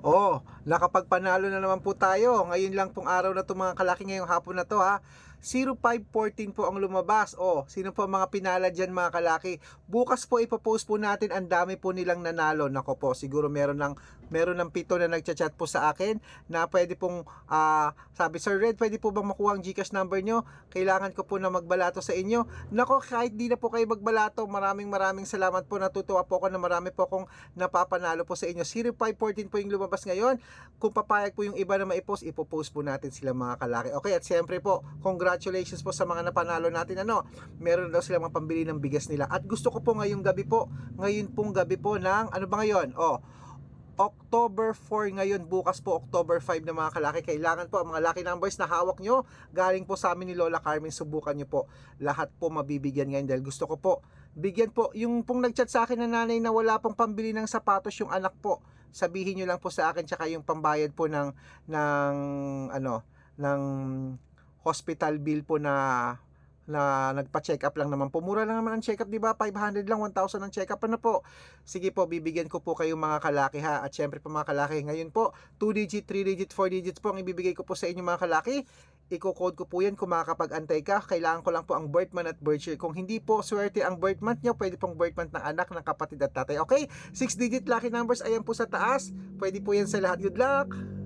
Oh, nakapagpanalo na naman po tayo. Ngayon lang pong araw na to mga kalaki ngayong hapon na to ha. 0514 po ang lumabas. Oh, sino po mga pinala dyan mga kalaki? Bukas po ipopost po natin. Ang dami po nilang nanalo. Nako po, siguro meron ng meron ng pito na nagchat-chat po sa akin na pwede pong ah, sabi Sir Red, pwede po bang makuha ang GCash number nyo? Kailangan ko po na magbalato sa inyo. Nako, kahit di na po kayo magbalato, maraming maraming salamat po. Natutuwa po ako na marami po akong napapanalo po sa inyo. 0514 po yung lumabas ngayon. Kung papayag po yung iba na maipost, ipopost po natin sila mga kalaki. Okay, at siyempre po, congratulations po sa mga napanalo natin. Ano, meron daw sila mga pambili ng bigas nila. At gusto ko po ngayong gabi po, ngayon pong gabi po ng, ano ba ngayon? Oh, October 4 ngayon, bukas po October 5 na mga kalaki. Kailangan po ang mga lucky numbers na hawak nyo, galing po sa amin ni Lola Carmen, subukan nyo po. Lahat po mabibigyan ngayon dahil gusto ko po. Bigyan po, yung pong nagchat sa akin na nanay na wala pong pambili ng sapatos yung anak po, sabihin nyo lang po sa akin tsaka yung pambayad po ng, ng ano, ng hospital bill po na na nagpa-check up lang naman po. Mura lang naman ang check up, 'di ba? 500 lang, 1,000 ang check up ano po. Sige po, bibigyan ko po kayo mga kalaki ha. At syempre po mga kalaki, ngayon po, 2 digit, 3 digit, 4 digits po ang ibibigay ko po sa inyo mga kalaki. Iko-code ko po yan kung makakapag-antay ka. Kailangan ko lang po ang birth month at birth year. Kung hindi po swerte ang birth month nyo, pwede pong birth month ng anak, ng kapatid at tatay. Okay? 6 digit lucky numbers, ayan po sa taas. Pwede po yan sa lahat. Good luck!